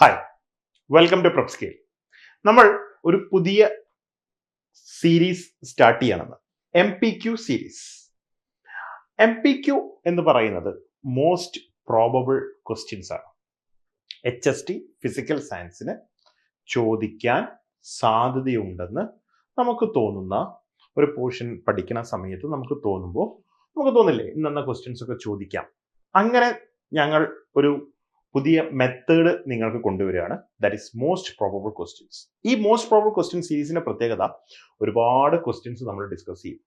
Hi welcome to Prep Scale നമ്മൾ ഒരു പുതിയ സീരീസ് സ്റ്റാർട്ട് ചെയ്യണമെന്ന് M P Q series M P Q എന്ന് പറയുന്നത് മോസ്റ്റ് പ്രോബബിൾ ക്വസ്റ്റ്യൻസ് ആണ്. എച്ച് എസ് ടി ഫിസിക്കൽ സയൻസിന് ചോദിക്കാൻ സാധ്യതയുണ്ടെന്ന് നമുക്ക് തോന്നുന്ന ഒരു പോർഷൻ പഠിക്കുന്ന സമയത്ത് നമുക്ക് തോന്നുമ്പോൾ നമുക്ക് തോന്നില്ലേ ഇന്നെന്ന ക്വസ്റ്റ്യൻസ് ഒക്കെ ചോദിക്കാം. അങ്ങനെ ഞങ്ങൾ ഒരു പുതിയ മെത്തേഡ് നിങ്ങൾക്ക് കൊണ്ടുവരികയാണ്. That is most probable questions ഈ മോസ്റ്റ് പ്രോബബിൾ ക്വസ്റ്റ്യൻ സീരീസിന്റെ പ്രത്യേകത ഒരുപാട് ക്വസ്റ്റ്യൻസ് നമ്മൾ ഡിസ്കസ് ചെയ്യും.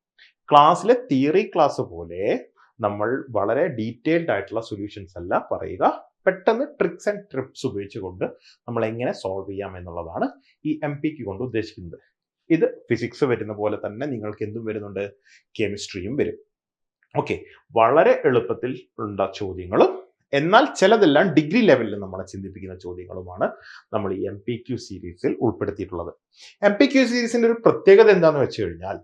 ക്ലാസ്സിലെ തിയറി ക്ലാസ് പോലെ നമ്മൾ വളരെ ഡീറ്റെയിൽഡ് ആയിട്ടുള്ള സൊല്യൂഷൻസ് അല്ല പറയുക. പെട്ടെന്ന് ട്രിക്സ് ആൻഡ് ട്രിപ്സ് ഉപയോഗിച്ചുകൊണ്ട് നമ്മൾ എങ്ങനെ സോൾവ് ചെയ്യാം എന്നുള്ളതാണ് ഈ എം പിക്ക് കൊണ്ട് ഉദ്ദേശിക്കുന്നത്. ഇത് ഫിസിക്സ് വരുന്ന പോലെ തന്നെ നിങ്ങൾക്ക് എന്തും വരുന്നുണ്ട്? കെമിസ്ട്രിയും വരും. ഓക്കെ വളരെ എളുപ്പത്തിൽ ഉള്ള ചോദ്യങ്ങളും എന്നാൽ ചിലതെല്ലാം ഡിഗ്രി ലെവലിൽ നമ്മളെ ചിന്തിപ്പിക്കുന്ന ചോദ്യങ്ങളുമാണ് നമ്മൾ ഈ എം പി ക്യു സീരീസിൽ ഉൾപ്പെടുത്തിയിട്ടുള്ളത്. എം പി ക്യു സീരീസിന്റെ ഒരു പ്രത്യേകത എന്താണെന്ന് വെച്ച് കഴിഞ്ഞാൽ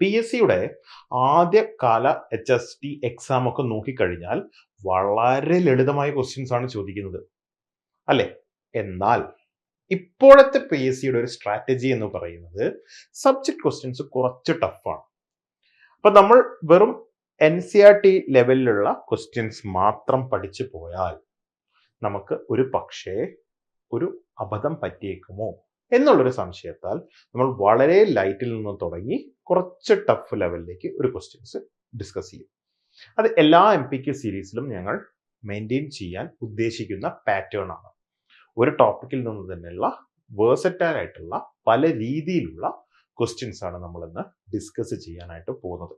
പി എസ് സിയുടെ ആദ്യകാല എച്ച് എസ് ടി എക്സാം ഒക്കെ നോക്കിക്കഴിഞ്ഞാൽ വളരെ ലളിതമായ ക്വസ്റ്റ്യൻസ് ആണ് ചോദിക്കുന്നത്. അല്ലേ? എന്നാൽ ഇപ്പോഴത്തെ പി എസ് സിയുടെ ഒരു സ്ട്രാറ്റജി എന്ന് പറയുന്നത് സബ്ജക്ട് ക്വസ്റ്റ്യൻസ് കുറച്ച് ടഫാണ് അപ്പൊ നമ്മൾ വെറും എൻ സി ആർ ടി ലെവലിലുള്ള ക്വസ്റ്റ്യൻസ് മാത്രം പഠിച്ചു പോയാൽ നമുക്ക് ഒരു പക്ഷേ ഒരു അബദ്ധം പറ്റിയേക്കുമോ എന്നുള്ളൊരു സംശയത്താൽ നമ്മൾ വളരെ ലൈറ്റിൽ നിന്ന് തുടങ്ങി കുറച്ച് ടഫ് ലെവലിലേക്ക് ഒരു ക്വസ്റ്റ്യൻസ് ഡിസ്കസ് ചെയ്യും. അത് എല്ലാ എം പി ക്യു സീരീസിലും ഞങ്ങൾ മെയിന്റെയിൻ ചെയ്യാൻ ഉദ്ദേശിക്കുന്ന പാറ്റേൺ ആണ്. ഒരു ടോപ്പിക്കിൽ നിന്ന് തന്നെയുള്ള വേഴ്സറ്റൈൽ ആയിട്ടുള്ള പല രീതിയിലുള്ള ക്വസ്റ്റ്യൻസ് ആണ് നമ്മൾ ഇന്ന് ഡിസ്കസ് ചെയ്യാനായിട്ട് പോകുന്നത്.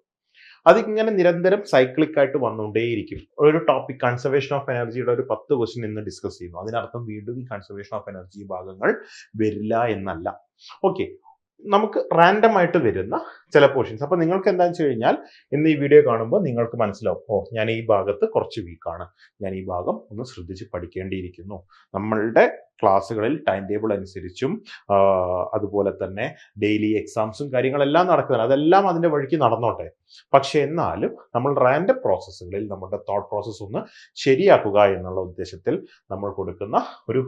അതിങ്ങനെ നിരന്തരം സൈക്ലിക് ആയിട്ട് വന്നുകൊണ്ടേയിരിക്കും. ഒരു ടോപ്പിക് കൺസർവേഷൻ ഓഫ് എനർജിയുടെ ഒരു പത്ത് ക്വസ്റ്റ്യൻ ഇന്ന് ഡിസ്കസ് ചെയ്യുന്നു. അതിനർത്ഥം വീണ്ടും ഈ കൺസർവേഷൻ ഓഫ് എനർജി ഭാഗങ്ങൾ വരില്ല എന്നല്ല. ഓക്കെ നമുക്ക് റാൻഡം ആയിട്ട് വരുന്ന ചില പോർഷൻസ് അപ്പൊ നിങ്ങൾക്ക് എന്താണെന്ന് വെച്ച് കഴിഞ്ഞാൽ ഇന്ന് ഈ വീഡിയോ കാണുമ്പോൾ നിങ്ങൾക്ക് മനസ്സിലാവും. ഓ ഞാൻ ഈ ഭാഗത്ത് കുറച്ച് വീക്കാണ് ഞാൻ ഈ ഭാഗം ഒന്ന് ശ്രദ്ധിച്ച് പഠിക്കേണ്ടിയിരിക്കുന്നു. നമ്മളുടെ ക്ലാസ്സുകളിൽ ടൈം ടേബിൾ അനുസരിച്ചും അതുപോലെ തന്നെ ഡെയിലി എക്സാംസും കാര്യങ്ങളെല്ലാം നടക്കുന്നുണ്ട്. അതെല്ലാം അതിന്റെ വഴിക്ക് നടന്നോട്ടെ. പക്ഷെ എന്നാലും നമ്മൾ റാൻഡം പ്രോസസ്സുകളിൽ നമ്മുടെ തോട്ട് പ്രോസസ്സ് ഒന്ന് ശരിയാക്കുക എന്നുള്ള ഉദ്ദേശത്തിൽ നമ്മൾ കൊടുക്കുന്ന ഒരു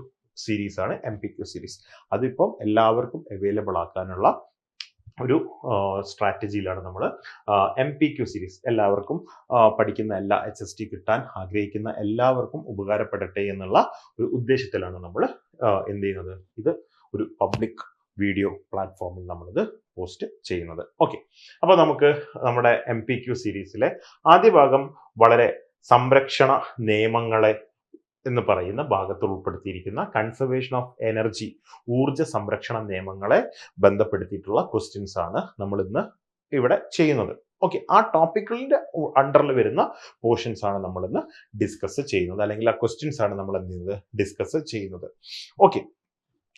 സീരീസ് ആണ് എം പി ക്യു സീരീസ് അതിപ്പം എല്ലാവർക്കും അവൈലബിൾ ആക്കാനുള്ള ഒരു സ്ട്രാറ്റജിയിലാണ് നമ്മൾ എം പി ക്യു സീരീസ് എല്ലാവർക്കും പഠിക്കുന്ന എല്ലാ എച്ച് എസ് ടി കിട്ടാൻ ആഗ്രഹിക്കുന്ന എല്ലാവർക്കും ഉപകാരപ്പെടട്ടെ എന്നുള്ള ഒരു ഉദ്ദേശത്തിലാണ് നമ്മൾ എന്ത് ചെയ്യുന്നത്? ഇത് ഒരു പബ്ലിക് വീഡിയോ പ്ലാറ്റ്ഫോമിൽ നമ്മളിത് പോസ്റ്റ് ചെയ്യുന്നത്. ഓക്കെ അപ്പോൾ നമുക്ക് നമ്മുടെ എം പി ക്യു സീരീസിലെ ആദ്യ ഭാഗം വളരെ സംരക്ഷണ നിയമങ്ങളെ എന്ന് പറയുന്ന ഭാഗത്തിൽ ഉൾപ്പെടുത്തിയിരിക്കുന്ന കൺസർവേഷൻ ഓഫ് എനർജി ഊർജ സംരക്ഷണ നിയമങ്ങളെ ബന്ധപ്പെടുത്തിയിട്ടുള്ള ക്വസ്റ്റ്യൻസ് ആണ് നമ്മൾ ഇന്ന് ഇവിടെ ചെയ്യുന്നത്. ഓക്കെ ആ ടോപ്പിക്കുകളുടെ അണ്ടറിൽ വരുന്ന പോർഷൻസ് ആണ് നമ്മൾ ഇന്ന് ഡിസ്കസ് ചെയ്യുന്നത്. അല്ലെങ്കിൽ ആ ക്വസ്റ്റ്യൻസ് ആണ് നമ്മൾ എന്ത് ചെയ്യുന്നത് ഡിസ്കസ് ചെയ്യുന്നത്. ഓക്കെ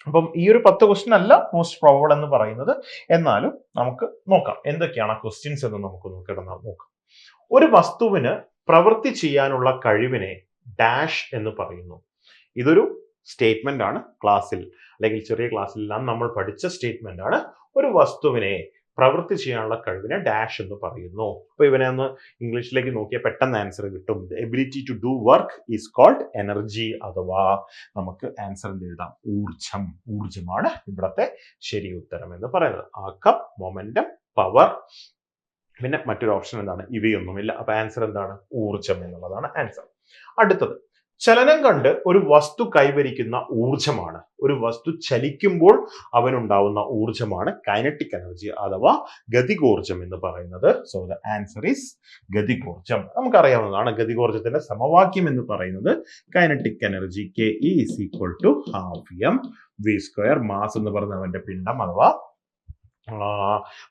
അപ്പം ഈ ഒരു പത്ത് ക്വസ്റ്റ്യൻ അല്ല മോസ്റ്റ് പ്രോബിൾ എന്ന് പറയുന്നത്. എന്നാലും നമുക്ക് നോക്കാം. എന്തൊക്കെയാണ് ആ ക്വസ്റ്റ്യൻസ് എന്ന് നമുക്ക് നോക്കിയിട്ട് നോക്കാം. ഒരു വസ്തുവിന് പ്രവൃത്തി ചെയ്യാനുള്ള കഴിവിനെ ഡാഷ് എന്ന് പറയുന്നു. ഇതൊരു സ്റ്റേറ്റ്മെന്റ് ആണ് ക്ലാസ്സിൽ അല്ലെങ്കിൽ ചെറിയ ക്ലാസ്സിലെല്ലാം നമ്മൾ പഠിച്ച സ്റ്റേറ്റ്മെന്റ് ആണ്. ഒരു വസ്തുവിനെ പ്രവൃത്തി ചെയ്യാനുള്ള കഴിവിനെ ഡാഷ് എന്ന് പറയുന്നു. അപ്പൊ ഇവനെ ഒന്ന് ഇംഗ്ലീഷിലേക്ക് നോക്കിയാൽ പെട്ടെന്ന് ആൻസർ കിട്ടും. Ability to do work is called energy അഥവാ നമുക്ക് ആൻസർ എഴുതാം. ഊർജം ഊർജമാണ് ഇവിടത്തെ ശരി ഉത്തരം എന്ന് പറയുന്നത്. ആക്കം മൊമെന്റം പവർ പിന്നെ മറ്റൊരു ഓപ്ഷൻ എന്താണ്? ഇവയൊന്നുമില്ല. അപ്പൊ ആൻസർ എന്താണ്? ഊർജം എന്നുള്ളതാണ് ആൻസർ അടുത്തത് ചലനം കണ്ട് ഒരു വസ്തു കൈവരിക്കുന്ന ഊർജമാണ് ഒരു വസ്തു ചലിക്കുമ്പോൾ അവനുണ്ടാവുന്ന ഊർജമാണ് കൈനറ്റിക് എനർജി അഥവാ ഗതികോർജം എന്ന് പറയുന്നത്. സോ ദ ആൻസർ ഈസ് ഗതികോർജം നമുക്കറിയാവുന്നതാണ് ഗതികോർജത്തിന്റെ സമവാക്യം എന്ന് പറയുന്നത് kinetic energy K is equal to half m v square mass എന്ന് പറയുന്നത് അവന്റെ പിണ്ഡം അഥവാ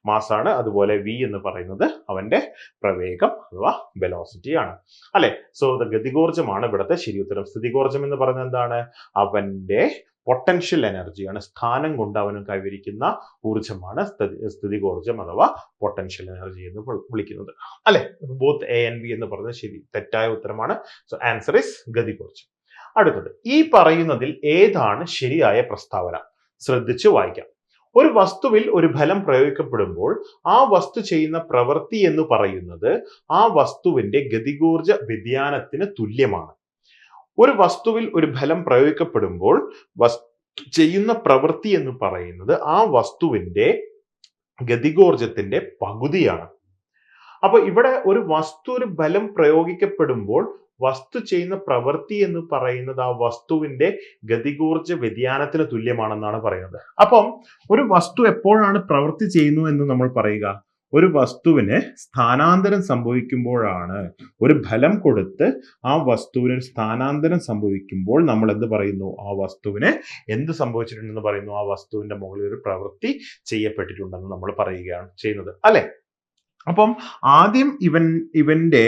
മാസാണ്. അതുപോലെ വി എന്ന് പറയുന്നത് അവന്റെ പ്രവേഗം അഥവാ വെലോസിറ്റി ആണ്. അല്ലെ? സോ ഗതികോർജമാണ് ഇവിടുത്തെ ശരി ഉത്തരം. സ്ഥിതികോർജം എന്ന് പറയുന്നത് എന്താണ്? അവന്റെ പൊട്ടൻഷ്യൽ എനർജിയാണ് സ്ഥാനം കൊണ്ട് അവന് കൈവരിക്കുന്ന ഊർജമാണ് സ്ഥിതികോർജം സ്ഥിതികോർജം അഥവാ പൊട്ടൻഷ്യൽ എനർജി എന്ന് വിളി- വിളിക്കുന്നത്. അല്ലെ? ബോത്ത് എ എൻ ബി എന്ന് പറയുന്നത് ശരി തെറ്റായ ഉത്തരമാണ്. സോ ആൻസർ ഇസ് ഗതികോർജം. അടുത്തത് ഈ പറയുന്നതിൽ ഏതാണ് ശരിയായ പ്രസ്താവന? ശ്രദ്ധിച്ചു വായിക്കാം. ഒരു വസ്തുവിൽ ഒരു ഫലം പ്രയോഗിക്കപ്പെടുമ്പോൾ ആ വസ്തു ചെയ്യുന്ന പ്രവൃത്തി എന്ന് പറയുന്നത് ആ വസ്തുവിന്റെ ഗതികൂർജ വ്യതിയാനത്തിന് തുല്യമാണ്. ഒരു വസ്തുവിൽ ഒരു ഫലം പ്രയോഗിക്കപ്പെടുമ്പോൾ ചെയ്യുന്ന പ്രവൃത്തി എന്ന് പറയുന്നത് ആ വസ്തുവിന്റെ ഗതികോർജത്തിന്റെ പകുതിയാണ്. അപ്പൊ ഇവിടെ ഒരു വസ്തു ഒരു ബലം പ്രയോഗിക്കപ്പെടുമ്പോൾ വസ്തു ചെയ്യുന്ന പ്രവൃത്തി എന്ന് പറയുന്നത് ആ വസ്തുവിന്റെ ഗതികൂർജ വ്യതിയാനത്തിന് തുല്യമാണെന്നാണ് പറയുന്നത്. അപ്പം ഒരു വസ്തു എപ്പോഴാണ് പ്രവൃത്തി ചെയ്യുന്നു എന്ന് നമ്മൾ പറയുക? ഒരു വസ്തുവിന് സ്ഥാനാന്തരം സംഭവിക്കുമ്പോഴാണ് ഒരു ഫലം കൊടുത്ത് ആ വസ്തുവിന് ഒരു സ്ഥാനാന്തരം സംഭവിക്കുമ്പോൾ നമ്മൾ എന്ത് പറയുന്നു? ആ വസ്തുവിന് എന്ത് സംഭവിച്ചിട്ടുണ്ടെന്ന് പറയുന്നു? ആ വസ്തുവിന്റെ മുകളിൽ ഒരു പ്രവൃത്തി ചെയ്യപ്പെട്ടിട്ടുണ്ടെന്ന് നമ്മൾ പറയുകയാണ് ചെയ്യുന്നത്. അല്ലെ? അപ്പം ആദ്യം ഇവൻ ഇവന്റെ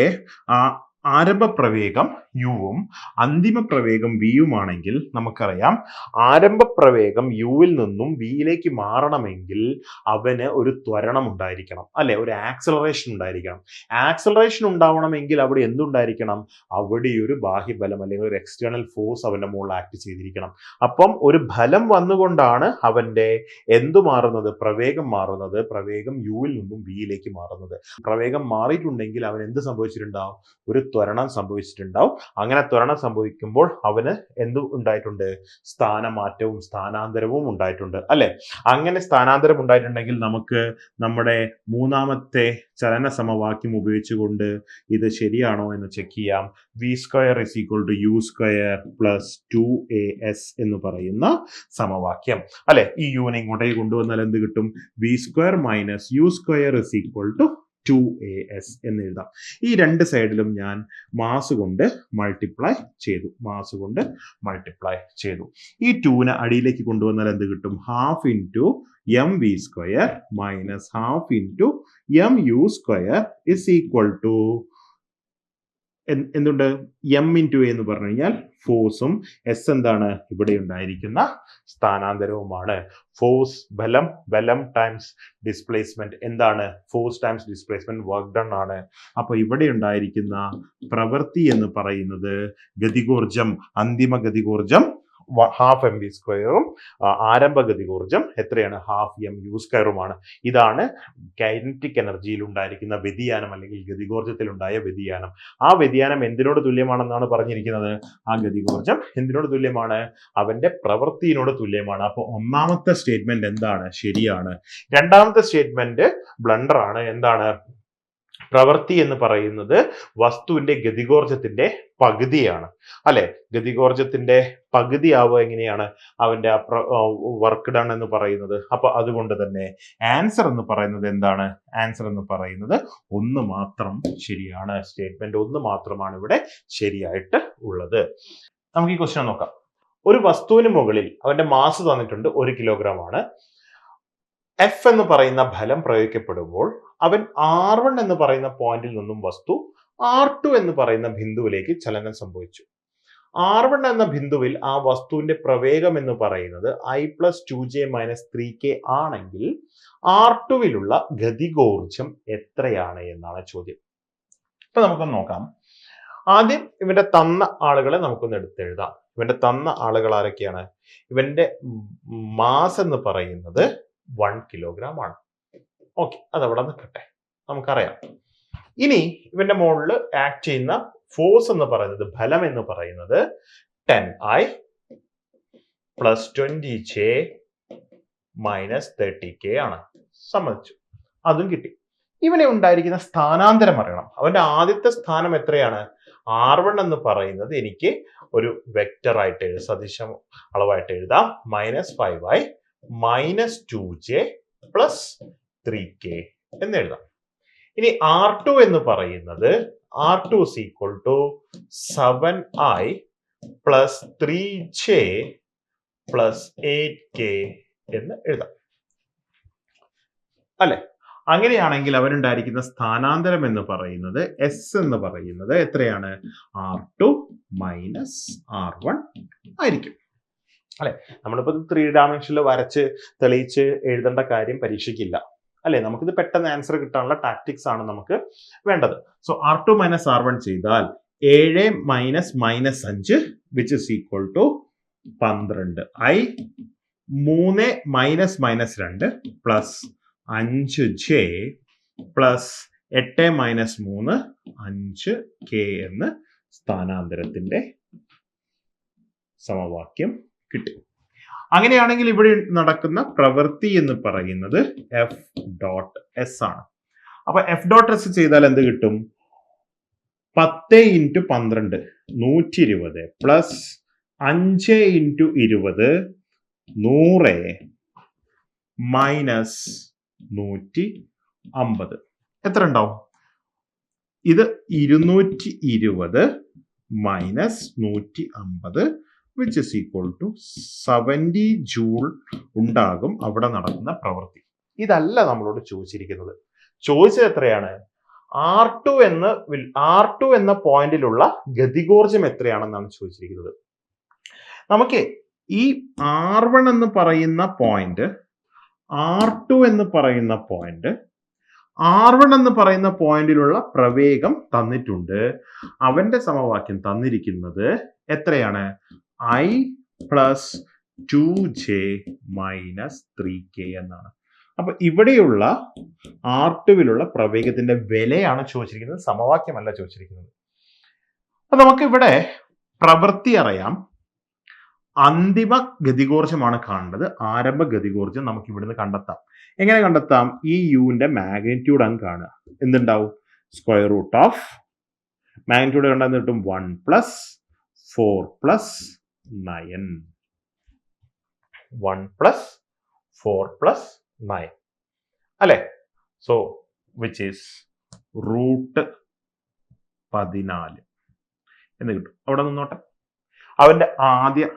ആ ആരംഭ പ്രവേഗം യുവും അന്തിമ പ്രവേഗം വിയുമാണെങ്കിൽ നമുക്കറിയാം ആരംഭ പ്രവേഗം യുവിൽ നിന്നും വിയിലേക്ക് മാറണമെങ്കിൽ അവന് ഒരു ത്വരണം ഉണ്ടായിരിക്കണം അല്ലെ? ഒരു ആക്സലറേഷൻ ഉണ്ടായിരിക്കണം. ആക്സലറേഷൻ ഉണ്ടാവണമെങ്കിൽ അവിടെ എന്തുണ്ടായിരിക്കണം? അവിടെ ഒരു ബാഹ്യബലം അല്ലെങ്കിൽ ഒരു എക്സ്റ്റേണൽ ഫോഴ്സ് അവന്റെ മുകളിൽ ആക്ട് ചെയ്തിരിക്കണം. അപ്പം ഒരു ഫലം വന്നുകൊണ്ടാണ് അവന്റെ എന്തു മാറുന്നത്? പ്രവേഗം മാറുന്നത്. പ്രവേഗം യുവിൽ നിന്നും വിയിലേക്ക് മാറുന്നത്. പ്രവേഗം മാറിയിട്ടുണ്ടെങ്കിൽ അവൻ എന്ത് സംഭവിച്ചിട്ടുണ്ടാവും? ഒരു ത്വരണം സംഭവിച്ചിട്ടുണ്ടാവും. അങ്ങനെ ത്വരണം സംഭവിക്കുമ്പോൾ അവന് എന്ത് ഉണ്ടായിട്ടുണ്ട്? സ്ഥാനമാറ്റവും സ്ഥാനാന്തരവും ഉണ്ടായിട്ടുണ്ട് അല്ലെ? അങ്ങനെ സ്ഥാനാന്തരം ഉണ്ടായിട്ടുണ്ടെങ്കിൽ നമുക്ക് നമ്മുടെ മൂന്നാമത്തെ ചലന സമവാക്യം ഉപയോഗിച്ചുകൊണ്ട് ഇത് ശരിയാണോ എന്ന് ചെക്ക് ചെയ്യാം. V square is equal to u square plus two a s എന്ന് പറയുന്ന സമവാക്യം അല്ലെ? ഈ യുവിനെ ഇങ്ങോട്ടേക്ക് കൊണ്ടുവന്നാൽ എന്ത് കിട്ടും? V square minus u square is equal to two a s എന്ന് എഴുതാം. ഈ രണ്ട് സൈഡിലും ഞാൻ മാസ് കൊണ്ട് മൾട്ടിപ്ലൈ ചെയ്തു. മാസ് കൊണ്ട് മൾട്ടിപ്ലൈ ചെയ്തു. ഈ ടൂവിനെ അടിയിലേക്ക് കൊണ്ടുവന്നാൽ എന്ത് കിട്ടും? Half into m v square minus half into m u square is equal to എന്തുണ്ട്? എം ഇൻ ടു എന്ന് പറഞ്ഞു കഴിഞ്ഞാൽ ഫോഴ്സും എസ് എന്താണ്? ഇവിടെ ഉണ്ടായിരിക്കുന്ന സ്ഥാനാന്തരവുമാണ്. ഫോഴ്സ് ബലം ബലം ടൈംസ് ഡിസ്പ്ലേസ്മെന്റ് എന്താണ്? Force times displacement work done ആണ്. അപ്പൊ ഇവിടെ ഉണ്ടായിരിക്കുന്ന പ്രവൃത്തി എന്ന് പറയുന്നത് ഗതികോർജം അന്തിമ ഗതികോർജം ഹാഫ് എം വി സ്ക്വയറും ആരംഭഗതി ഊർജം എത്രയാണ്? ഹാഫ് എം യു സ്ക്വയറുമാണ് ഇതാണ് കൈനറ്റിക് എനർജിയിൽ ഉണ്ടായിരിക്കുന്ന വ്യതിയാനം അല്ലെങ്കിൽ ഗതികോർജത്തിൽ ഉണ്ടായ വ്യതിയാനം. ആ വ്യതിയാനം എന്തിനോട് തുല്യമാണെന്നാണ് പറഞ്ഞിരിക്കുന്നത്? ആ ഗതികോർജം എന്തിനോട് തുല്യമാണ്? അവന്റെ പ്രവൃത്തിയിനോട് തുല്യമാണ്. അപ്പോൾ ഒന്നാമത്തെ സ്റ്റേറ്റ്മെന്റ് എന്താണ്? ശരിയാണ്. രണ്ടാമത്തെ സ്റ്റേറ്റ്മെന്റ് ബ്ലണ്ടർ ആണ് എന്താണ്? പ്രവൃത്തി എന്ന് പറയുന്നത് വസ്തുവിന്റെ ഗതികോർജത്തിന്റെ പകുതിയാണ്. അല്ലെ? ഗതികോർജത്തിന്റെ ആവുക എങ്ങനെയാണ്? അവന്റെ വർക്ക് ഡൺ എന്ന് പറയുന്നത്. അപ്പൊ അതുകൊണ്ട് തന്നെ ആൻസർ എന്ന് പറയുന്നത് എന്താണ്? ആൻസർ എന്ന് പറയുന്നത് ഒന്ന് മാത്രം ശരിയാണ്. സ്റ്റേറ്റ്മെന്റ് ഒന്ന് മാത്രമാണ് ഇവിടെ ശരിയായിട്ട് ഉള്ളത്. നമുക്ക് ഈ ക്വസ്റ്റ്യൻ നോക്കാം. ഒരു വസ്തുവിന് മുകളിൽ അവന്റെ മാസ് തന്നിട്ടുണ്ട് ഒരു കിലോഗ്രാം ആണ്. എഫ് എന്ന് പറയുന്ന ഫലം പ്രയോഗിക്കപ്പെടുമ്പോൾ അവൻ ആർ വൺ എന്ന് പറയുന്ന പോയിന്റിൽ നിന്നും വസ്തു ആർ ടു എന്ന് പറയുന്ന ബിന്ദുവിലേക്ക് ചലനം സംഭവിച്ചു. ആർ വൺ എന്ന ബിന്ദുവിൽ ആ വസ്തുവിന്റെ പ്രവേഗം എന്ന് പറയുന്നത് i plus two j minus three k ആണെങ്കിൽ ആർ ടുവിലുള്ള ഗതികോർജം എത്രയാണ് എന്നാണ് ചോദ്യം. ഇപ്പൊ നമുക്കൊന്ന് നോക്കാം. ആദ്യം ഇവന്റെ തന്ന ആളുകളെ നമുക്കൊന്ന് എടുത്തെഴുതാം. ഇവന്റെ തന്ന ആളുകൾ ആരൊക്കെയാണ്? ഇവന്റെ മാസ് എന്ന് പറയുന്നത് വൺ കിലോഗ്രാം ആണ്. ഓക്കെ അതവിടെ നിൽക്കട്ടെ. നമുക്കറിയാം. ഇനി ഇവന്റെ മുകളിൽ ആക്ട് ചെയ്യുന്ന ഫോഴ്സ് എന്ന് പറയുന്നത് ഫലം എന്ന് പറയുന്നത് ten i plus twenty j minus thirty k ആണ്. സമ്മതിച്ചു. അതും കിട്ടി. ഇവനെ ഉണ്ടായിരിക്കുന്ന സ്ഥാനാന്തരം അറിയണം. അവന്റെ ആദ്യത്തെ സ്ഥാനം എത്രയാണ്? ആർ വൺ എന്ന് പറയുന്നത് എനിക്ക് ഒരു വെക്റ്റർ ആയിട്ട് എഴുതാം സദിശ അളവായിട്ട് എഴുതാം. Minus five i minus two j plus three k എന്ന് എഴുതാം. ഇനി ആർ ടു എന്ന് പറയുന്നത് r two equal to seven i plus three j plus eight k എന്ന് എഴുതാം. അല്ലെ? അങ്ങനെയാണെങ്കിൽ അവനുണ്ടായിരിക്കുന്ന സ്ഥാനാന്തരം എന്ന് പറയുന്നത് എസ് എന്ന് പറയുന്നത് എത്രയാണ്? R two minus r one ആയിരിക്കും. അല്ലെ? നമ്മളിപ്പോ ത്രീ ഡയമെൻഷനിൽ വരച്ച് തെളിയിച്ച് എഴുതേണ്ട കാര്യം പരീക്ഷയ്ക്കില്ല. അല്ലെ? നമുക്കിത് പെട്ടെന്ന് ആൻസർ കിട്ടാനുള്ള ടാക്ടിക്സ് ആണ് നമുക്ക് വേണ്ടത്. So r two minus r one ചെയ്താൽ ഏഴ് മൈനസ് മൈനസ് അഞ്ച് വിച്ച് ഇസ് ഈക്വൽ ടു പന്ത്രണ്ട്. ഐ മൂന്ന് മൈനസ് മൈനസ് രണ്ട് പ്ലസ് അഞ്ച് ജെ പ്ലസ് എട്ട് മൈനസ് മൂന്ന് അഞ്ച് കെ എന്ന് സ്ഥാനാന്തരത്തിന്റെ സമവാക്യം കിട്ടി. അങ്ങനെയാണെങ്കിൽ ഇവിടെ നടക്കുന്ന പ്രവൃത്തി എന്ന് പറയുന്നത് എഫ് ഡോട്ട് എസ് ആണ്. അപ്പൊ എഫ് ഡോട്ട് എസ് ചെയ്താൽ എന്ത് കിട്ടും? പത്ത് ഇന്റു പന്ത്രണ്ട് നൂറ്റി ഇരുപത് പ്ലസ് അഞ്ച് ഇന്റു ഇരുപത് നൂറ് മൈനസ് നൂറ്റി അമ്പത് എത്ര ഉണ്ടാവും? ഇത് ഇരുന്നൂറ്റി ഇരുപത് മൈനസ് നൂറ്റി അമ്പത് which is equal to seventy joule ഉണ്ടാകും അവിടെ നടക്കുന്ന പ്രവൃത്തി. ഇതല്ല നമ്മളോട് ചോദിച്ചിരിക്കുന്നത്. ചോദിച്ചത് എത്രയാണ്? ആർ ടു എന്ന് ആർ ടു എന്ന പോയിന്റിലുള്ള ഗതികോർജം എത്രയാണെന്നാണ് ചോദിച്ചിരിക്കുന്നത്. നമുക്ക് ഈ ആർ വൺ എന്ന് പറയുന്ന പോയിന്റ് ആർ ടു എന്ന് പറയുന്ന പോയിന്റ് ആർ വൺ എന്ന് പറയുന്ന പോയിന്റിലുള്ള പ്രവേഗം തന്നിട്ടുണ്ട്. അവന്റെ സമവാക്യം തന്നിരിക്കുന്നത് എത്രയാണ്? I plus two j minus three k എന്നാണ്. അപ്പൊ ഇവിടെയുള്ള ആർ ടുവിലുള്ള പ്രവേഗത്തിന്റെ വിലയാണ് ചോദിച്ചിരിക്കുന്നത്. സമവാക്യമല്ല ചോദിച്ചിരിക്കുന്നത്. അപ്പൊ നമുക്ക് ഇവിടെ പ്രവൃത്തി അറിയാം. അന്തിമ ഗതികോർജമാണ് കാണേണ്ടത് ആരംഭ ഗതികോർജം നമുക്ക് ഇവിടുന്ന് കണ്ടെത്താം. എങ്ങനെ കണ്ടെത്താം? ഈ യുവിന്റെ മാഗ്നിറ്റ്യൂഡ് ആണ് കാണുക. എന്തുണ്ടാവും? സ്ക്വയർ റൂട്ട് ഓഫ് മാഗ്നിറ്റ്യൂഡ് കണ്ടെന്ന് കിട്ടും? One plus four plus nine one plus four plus nine അല്ലെ? സോ വിച്ച് ഈസ് റൂട്ട് പതിനാല്. എന്ന് കിട്ടും. അവിടെ നിന്നോട്ടെ. അവന്റെ ആദ്യ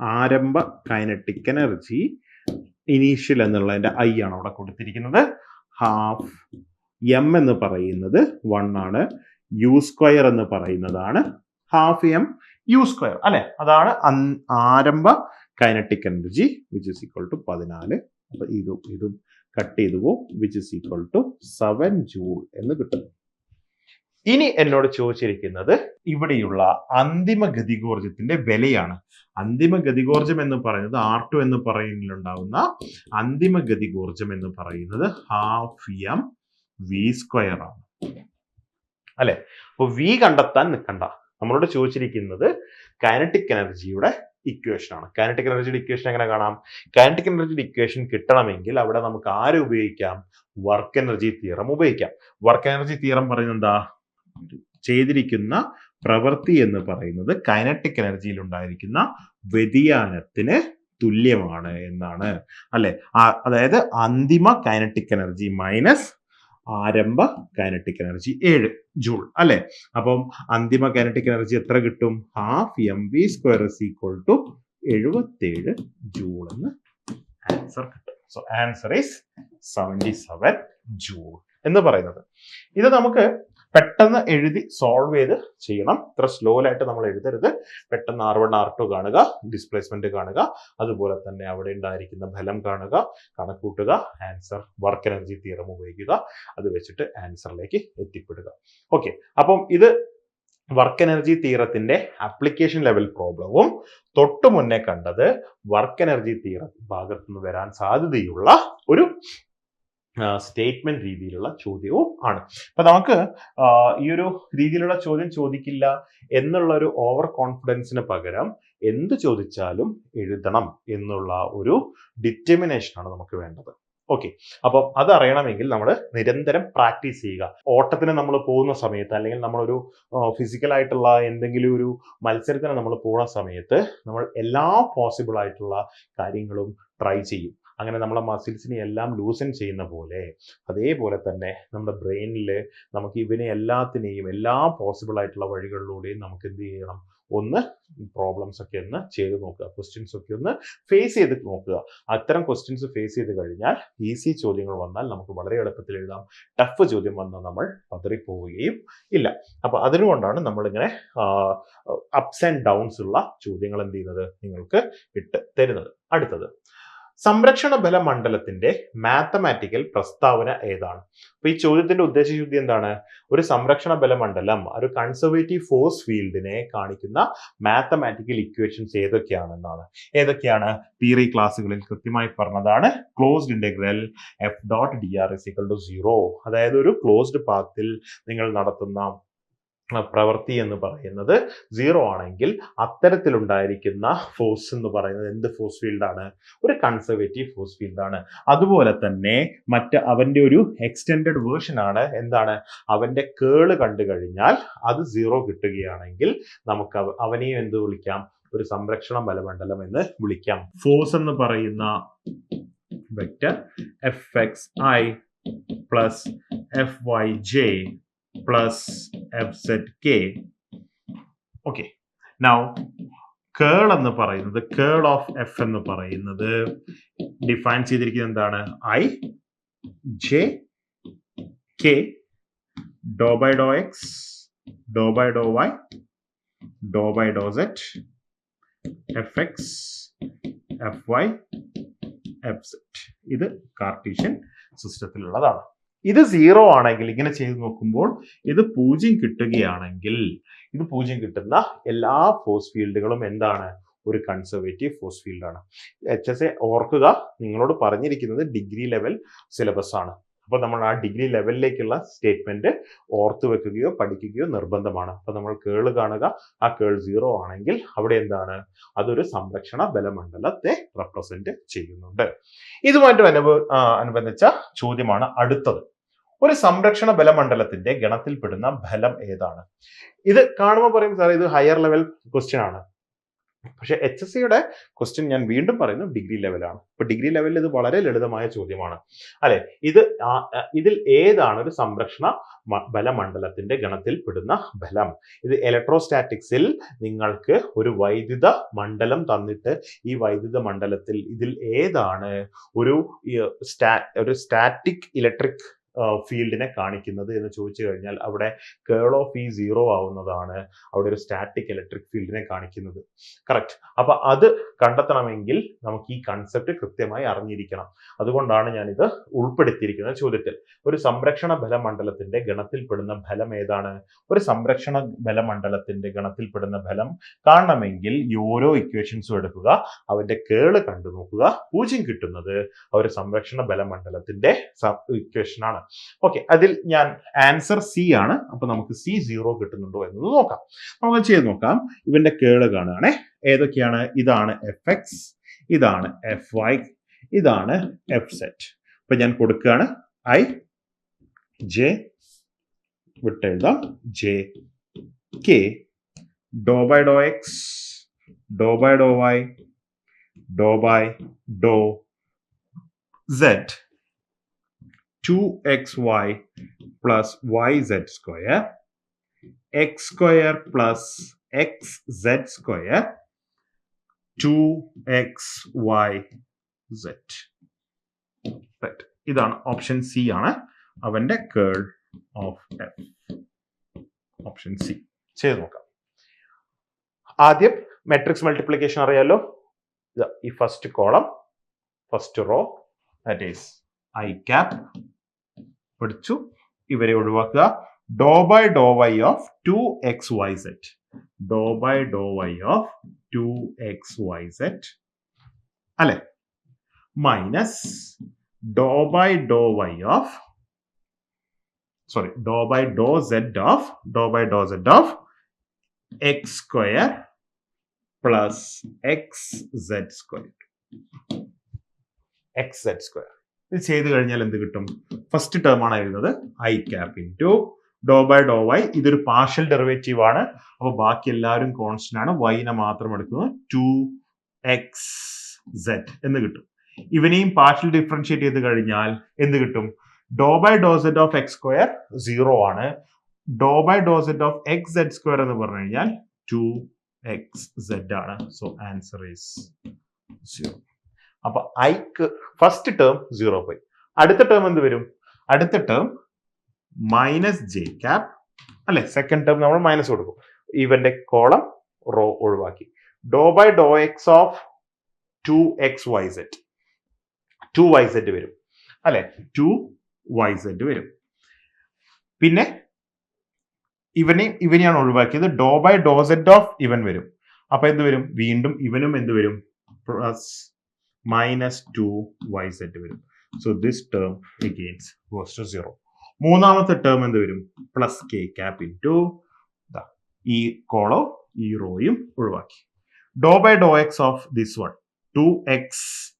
ആരംഭ കൈനറ്റിക് എനർജി ഇനീഷ്യൽ എന്നുള്ളതിന്റെ ഐ ആണ് അവിടെ കൊടുത്തിരിക്കുന്നത്. ഹാഫ് എം എന്ന് പറയുന്നത് വൺ ആണ്. യു സ്ക്വയർ എന്ന് പറയുന്നതാണ്. ഹാഫ് എം യു സ്ക്വയർ അല്ലെ? അതാണ് ആരംഭ kinetic energy which is equal to പതിനാല്. അപ്പൊ ഇതും ഇതും കട്ട് ചെയ്തു പോകും which is equal to seven joule എന്ന് കിട്ടും. ഇനി എന്നോട് ചോദിച്ചിരിക്കുന്നത് ഇവിടെയുള്ള അന്തിമ ഗതികോർജത്തിന്റെ വിലയാണ്. അന്തിമ ഗതികോർജം എന്ന് പറയുന്നത് ആർ ടു എന്ന് പറയുന്നതിലുണ്ടാവുന്ന അന്തിമ ഗതികോർജം എന്ന് പറയുന്നത് ഹാഫ് എം വി സ്ക്വയർ ആണ്. അല്ലെ? അപ്പൊ വി കണ്ടെത്താൻ നിൽക്കണ്ട. നമ്മളോട് ചോദിച്ചിരിക്കുന്നത് കൈനറ്റിക് എനർജിയുടെ ഇക്വേഷൻ ആണ്. കൈനറ്റിക് എനർജിയുടെ ഇക്വേഷൻ എങ്ങനെ കാണാം? കൈനറ്റിക് എനർജിയുടെ ഇക്വേഷൻ കിട്ടണമെങ്കിൽ അവിടെ നമുക്ക് ആരെ ഉപയോഗിക്കാം? വർക്ക് എനർജി തിയറം ഉപയോഗിക്കാം. വർക്ക് എനർജി തിയറം പറയുന്നത് എന്താ? ചെയ്തിരിക്കുന്ന പ്രവൃത്തി എന്ന് പറയുന്നത് കൈനറ്റിക് എനർജിയിൽ ഉണ്ടായിരിക്കുന്ന വ്യതിയാനത്തിന് തുല്യമാണ് എന്നാണ്. അല്ലെ? അതായത് അന്തിമ കൈനറ്റിക് എനർജി മൈനസ് ആരംഭ കൈനറ്റിക് എനർജി ഏഴ് ജൂൾ അല്ലെ? അപ്പം അന്തിമ കൈനറ്റിക് എനർജി എത്ര കിട്ടും? Half m v square is equal to എഴുപത്തേഴ് ജൂൾ എന്ന് ആൻസർ കിട്ടും. So answer is seventy seven joule എന്ന് പറയുന്നത്. ഇത് നമുക്ക് പെട്ടെന്ന് എഴുതി സോൾവ് ചെയ്ത് ചെയ്യണം. ഇത്ര സ്ലോയിലായിട്ട് നമ്മൾ എഴുതരുത്. പെട്ടെന്ന് ആർ വൺ ആർ ടു കാണുക ഡിസ്പ്ലേസ്മെന്റ് കാണുക അതുപോലെ തന്നെ അവിടെ ഉണ്ടായിരിക്കുന്ന ഫലം കാണുക കണക്കൂട്ടുക ആൻസർ വർക്ക് എനർജി തീരം ഉപയോഗിക്കുക അത് വെച്ചിട്ട് ആൻസറിലേക്ക് എത്തിപ്പെടുക. ഓക്കെ അപ്പം ഇത് വർക്ക് എനർജി തീരത്തിന്റെ ആപ്ലിക്കേഷൻ ലെവൽ പ്രോബ്ലവും തൊട്ടു മുന്നേ കണ്ടത് വർക്ക് എനർജി തീര ഭാഗത്തുനിന്ന് വരാൻ സാധ്യതയുള്ള ഒരു സ്റ്റേറ്റ്മെന്റ് രീതിയിലുള്ള ചോദ്യവും ആണ്. അപ്പൊ നമുക്ക് ഈ ഒരു രീതിയിലുള്ള ചോദ്യം ചോദിക്കില്ല എന്നുള്ള ഒരു ഓവർ കോൺഫിഡൻസിന് പകരം എന്ത് ചോദിച്ചാലും എഴുതണം എന്നുള്ള ഒരു ഡിറ്റർമിനേഷൻ ആണ് നമുക്ക് വേണ്ടത്. ഓക്കെ അപ്പം അത് അറിയണമെങ്കിൽ നമ്മൾ നിരന്തരം പ്രാക്ടീസ് ചെയ്യുക. ഓട്ടത്തിന് നമ്മൾ പോകുന്ന സമയത്ത് അല്ലെങ്കിൽ നമ്മളൊരു ഫിസിക്കൽ ആയിട്ടുള്ള എന്തെങ്കിലും ഒരു മത്സരത്തിന് നമ്മൾ പോകുന്ന സമയത്ത് നമ്മൾ എല്ലാ പോസിബിൾ ആയിട്ടുള്ള കാര്യങ്ങളും ട്രൈ ചെയ്യും. അങ്ങനെ നമ്മളെ മസിൽസിനെ എല്ലാം ലൂസൻ ചെയ്യുന്ന പോലെ അതേപോലെ തന്നെ നമ്മുടെ ബ്രെയിനിൽ നമുക്ക് ഇവനെ എല്ലാത്തിനെയും എല്ലാ പോസിബിൾ ആയിട്ടുള്ള വഴികളിലൂടെയും നമുക്ക് എന്ത് ചെയ്യണം? ഒന്ന് പ്രോബ്ലംസ് ഒക്കെ ഒന്ന് ചെയ്ത് നോക്കുക. ക്വസ്റ്റ്യൻസ് ഒക്കെ ഒന്ന് ഫേസ് ചെയ്ത് നോക്കുക. അത്തരം ക്വസ്റ്റ്യൻസ് ഫേസ് ചെയ്ത് കഴിഞ്ഞാൽ ഈസി ചോദ്യങ്ങൾ വന്നാൽ നമുക്ക് വളരെ എളുപ്പത്തിൽ എഴുതാം. ടഫ് ചോദ്യം വന്നാൽ നമ്മൾ പതറിപ്പോവുകയും ഇല്ല. അപ്പൊ അതിനുകൊണ്ടാണ് നമ്മളിങ്ങനെ അപ്സ് ആൻഡ് ഡൗൺസ് ഉള്ള ചോദ്യങ്ങൾ എന്ത് ചെയ്യുന്നത്? നിങ്ങൾക്ക് ഇട്ട് തരുന്നത്. അടുത്തത്. സംരക്ഷണ ബല മണ്ഡലത്തിന്റെ മാത്തമാറ്റിക്കൽ പ്രസ്താവന ഏതാണ്? അപ്പൊ ഈ ചോദ്യത്തിന്റെ ഉദ്ദേശശുദ്ധി എന്താണ്? ഒരു സംരക്ഷണ ബല മണ്ഡലം ഒരു കൺസർവേറ്റീവ് ഫോഴ്സ് ഫീൽഡിനെ കാണിക്കുന്ന മാത്തമാറ്റിക്കൽ ഇക്വേഷൻസ് ഏതൊക്കെയാണെന്നാണ്? ഏതൊക്കെയാണ്? തിയറി ക്ലാസ്സുകളിൽ കൃത്യമായി പറഞ്ഞതാണ് closed integral f dot d r is equal to zero അതായത് ഒരു ക്ലോസ്ഡ് പാത്തിൽ നിങ്ങൾ നടത്തുന്ന പ്രവൃത്തി എന്ന് പറയുന്നത് സീറോ ആണെങ്കിൽ അത്തരത്തിലുണ്ടായിരിക്കുന്ന ഫോഴ്സ് എന്ന് പറയുന്നത് എന്ത് ഫോഴ്സ് ഫീൽഡാണ് ഒരു കൺസർവേറ്റീവ് ഫോഴ്സ് ഫീൽഡാണ് അതുപോലെ തന്നെ മറ്റ് അവന്റെ ഒരു എക്സ്റ്റെൻഡഡ് വേർഷൻ ആണ്. എന്താണ്? അവന്റെ കേൾ കണ്ടു കഴിഞ്ഞാൽ അത് സീറോ കിട്ടുകയാണെങ്കിൽ നമുക്ക് അവ- അവനെയും എന്ത് വിളിക്കാം? ഒരു സംരക്ഷണ ബലമണ്ഡലം എന്ന് വിളിക്കാം. ഫോഴ്സ് എന്ന് പറയുന്ന vector f x i plus f y j plus f z k okay now curl എന്ന് പറയുന്നത് കേൾ ഓഫ് എഫ് എന്ന് പറയുന്നത് ഡിഫൈൻ ചെയ്തിരിക്കുന്നത് എന്താണ്? I j k doe by doe x doe by doe y doe by doe z f x f y f z ഇത് Cartesian സിസ്റ്റത്തിലുള്ളതാണ് ഇത് zero ആണെങ്കിൽ ഇങ്ങനെ ചെയ്ത് നോക്കുമ്പോൾ ഇത് പൂജ്യം കിട്ടുകയാണെങ്കിൽ ഇത് പൂജ്യം കിട്ടുന്ന എല്ലാ ഫോഴ്സ് ഫീൽഡുകളും എന്താണ്? ഒരു കൺസർവേറ്റീവ് ഫോഴ്സ് ഫീൽഡാണ് എച്ച് എസ് എ ഓർക്കുക നിങ്ങളോട് പറഞ്ഞിരിക്കുന്നത് ഡിഗ്രി ലെവൽ സിലബസ് ആണ്. അപ്പോൾ നമ്മൾ ആ ഡിഗ്രി ലെവലിലേക്കുള്ള സ്റ്റേറ്റ്മെന്റ് ഓർത്തു വെക്കുകയോ പഠിക്കുകയോ നിർബന്ധമാണ്. അപ്പോൾ നമ്മൾ കേൾ കാണുക. ആ കേൾ സീറോ ആണെങ്കിൽ അവിടെ എന്താണ്? അതൊരു സംരക്ഷണ ബലമണ്ഡലത്തെ റെപ്രസെന്റ് ചെയ്യുന്നുണ്ട്. ഇതുമായിട്ട് അനുബ അനുബന്ധിച്ച ചോദ്യമാണ് അടുത്തത്. ഒരു സംരക്ഷണ ബലമണ്ഡലത്തിന്റെ ഗണത്തിൽപ്പെടുന്ന ഫലം ഏതാണ്? ഇത് കാണുമ്പോൾ പറയും സാർ ഇത് ഹയർ ലെവൽ ക്വസ്റ്റ്യൻ ആണ്. പക്ഷെ എച്ച് എസ് സിയുടെ ക്വസ്റ്റ്യൻ ഞാൻ വീണ്ടും പറയുന്നു ഡിഗ്രി ലെവലാണ് ഇപ്പൊ ഡിഗ്രി ലെവലിൽ ഇത് വളരെ ലളിതമായ ചോദ്യമാണ്. അല്ലെ? ഇത് ഇതിൽ ഏതാണ് ഒരു സംരക്ഷണ ബലമണ്ഡലത്തിന്റെ ബലമണ്ഡലത്തിന്റെ ഗണത്തിൽപ്പെടുന്ന ബലം. ഇത് ഇലക്ട്രോസ്റ്റാറ്റിക്സിൽ നിങ്ങൾക്ക് ഒരു വൈദ്യുത മണ്ഡലം തന്നിട്ട് ഈ വൈദ്യുത മണ്ഡലത്തിൽ ഇതിൽ ഏതാണ്? ഒരു സ്റ്റാ ഒരു സ്റ്റാറ്റിക് ഇലക്ട്രിക് ഫീൽഡിനെ കാണിക്കുന്നത് എന്ന് ചോദിച്ചു കഴിഞ്ഞാൽ അവിടെ കേൾ ഓഫ് ഈ സീറോ ആവുന്നതാണ് അവിടെ ഒരു സ്റ്റാറ്റിക് ഇലക്ട്രിക് ഫീൽഡിനെ കാണിക്കുന്നത്. കറക്റ്റ് അപ്പൊ അത് കണ്ടെത്തണമെങ്കിൽ നമുക്ക് ഈ കൺസെപ്റ്റ് കൃത്യമായി അറിഞ്ഞിരിക്കണം. അതുകൊണ്ടാണ് ഞാനിത് ഉൾപ്പെടുത്തിയിരിക്കുന്നത് ചോദ്യത്തിൽ. ഒരു സംരക്ഷണ ബലമണ്ഡലത്തിന്റെ ഗണത്തിൽപ്പെടുന്ന ഫലം ഏതാണ്? ഒരു സംരക്ഷണ ബലമണ്ഡലത്തിന്റെ ഗണത്തിൽപ്പെടുന്ന ഫലം കാണണമെങ്കിൽ ഈ ഓരോ ഇക്വേഷൻസും എടുക്കുക. അവന്റെ കേൾ കണ്ടു നോക്കുക പൂജ്യം കിട്ടുന്നത് ഒരു സംരക്ഷണ ബലമണ്ഡലത്തിന്റെ ഇക്വേഷൻ ആണ്. ഓക്കെ അതിൽ ഞാൻ ആൻസർ സി ആണ്. അപ്പൊ നമുക്ക് സി സീറോ കിട്ടുന്നുണ്ടോ എന്നത് നോക്കാം. നമുക്ക് ചെയ്ത് നോക്കാം. ഇവന്റെ കേൾ കാണുകയാണെ. ഏതൊക്കെയാണ്? ഇതാണ് എഫ് എക്സ് ഇതാണ് എഫ് വൈ ഇതാണ് എഫ് സെറ്റ് അപ്പൊ ഞാൻ കൊടുക്കുകയാണ് I J വിട്ടെഴുതാം. J k doe by doe x doe by doe y doe by doe z 2xy plus yz square x square plus xz square 2xyz right ഇതാണ് option C ആണ്. അവന്റെ curl of F option C ചെയ്ത് നോക്കാം. ആദ്യം matrix multiplication അറിയാലോ. ഈ first column first row that is i cap പഠിച്ചു. ഇവരെ ഒഴിവാക്കുക. Doe by doe y of two x y z doe by doe y of two x y z അല്ലെ? Minus doe by doe y of sorry doe by doe z of doe by doe z of x square plus X zed square. X zed square. ഇത് ചെയ്ത് കഴിഞ്ഞാൽ എന്ത് കിട്ടും? First term ആണ് എഴുതുന്നത് I cap into doe by doe y ഇതൊരു partial derivative ആണ്. അപ്പോൾ ബാക്കി എല്ലാവരും കോൺസ്റ്റന്റ് ആണ്. വൈനെ മാത്രം എടുക്കുന്നു. ടു എക്സ് സെഡ് എന്ന് കിട്ടും. ഇവനെയും പാർഷ്യൽ ഡിഫറൻഷിയേറ്റ് ചെയ്ത് കഴിഞ്ഞാൽ എന്ത് കിട്ടും? Doe by doe z of x square zero ആണ്. Doe by doe z of x z square എന്ന് പറഞ്ഞു കഴിഞ്ഞാൽ ടു എക്സ് സെഡ് ആണ്. സോ ആൻസർ ഈസ് സീറോ അപ്പൊ ഐക്ക് ഫസ്റ്റ് ടേം സീറോ പോയി. അടുത്ത ടേം എന്ത് വരും? അടുത്ത ടേം മൈനസ് ജെ ക്യാപ് അല്ലെ? സെക്കൻഡ് ടേം നമ്മൾ മൈനസ് കൊടുക്കും. ഇവന്റെ കോളം റോ ഒഴിവാക്കി. Doe by doe x of two x y z two y z വരും. അല്ലെ? ടു വൈ സെറ്റ് വരും. പിന്നെ ഇവനെ ഇവനെയാണ് ഒഴിവാക്കിയത്. Doe by doe z of ഇവൻ വരും. അപ്പൊ എന്ത് വരും? വീണ്ടും ഇവനും എന്ത് വരും? Plus minus two y z വരും. So this term again goes to zero മൂന്നാമത്തെ ടേം എന്ത് വരും? Plus k cap in to ഈ കോളോ ഈ റോയും ഒഴിവാക്കി. Doe by doe x of this one two x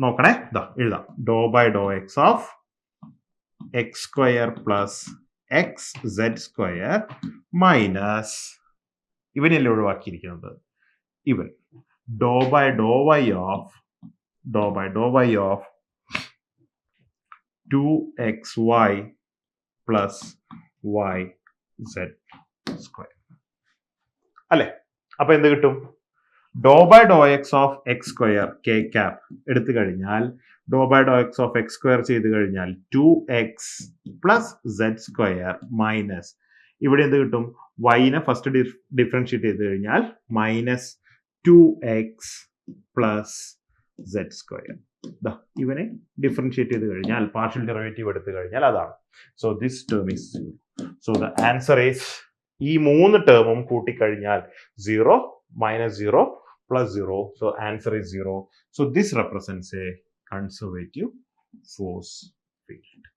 നോക്കണേ. ഇതാ എഴുതാം. Doe by doe x of x square plus x z square minus ഇവനല്ലേ ഒഴിവാക്കിയിരിക്കുന്നത്? ഇവൻ. Doe y of doe by doe y of two x y plus y square അല്ലെ? അപ്പൊ എന്ത് കിട്ടും? Doe by doe x of x square k cap എടുത്തു കഴിഞ്ഞാൽ doe by doe x of x square ചെയ്ത് കഴിഞ്ഞാൽ two x plus z square minus ഇവിടെ എന്ത് കിട്ടും? വൈനെ ഫസ്റ്റ് ഡിഫറൻഷ്യേറ്റ് ചെയ്ത് കഴിഞ്ഞാൽ minus two x plus z square ഇവനെ ഡിഫറൻഷിയേറ്റ് ചെയ്ത് കഴിഞ്ഞാൽ പാർഷ്യൽ ഡെറിവേറ്റീവ് എടുത്തു കഴിഞ്ഞാൽ അതാണ്. So this term is zero so the answer is ഈ മൂന്ന് ടേമും കൂട്ടിക്കഴിഞ്ഞാൽ zero minus zero plus zero so answer is zero so this represents a conservative force field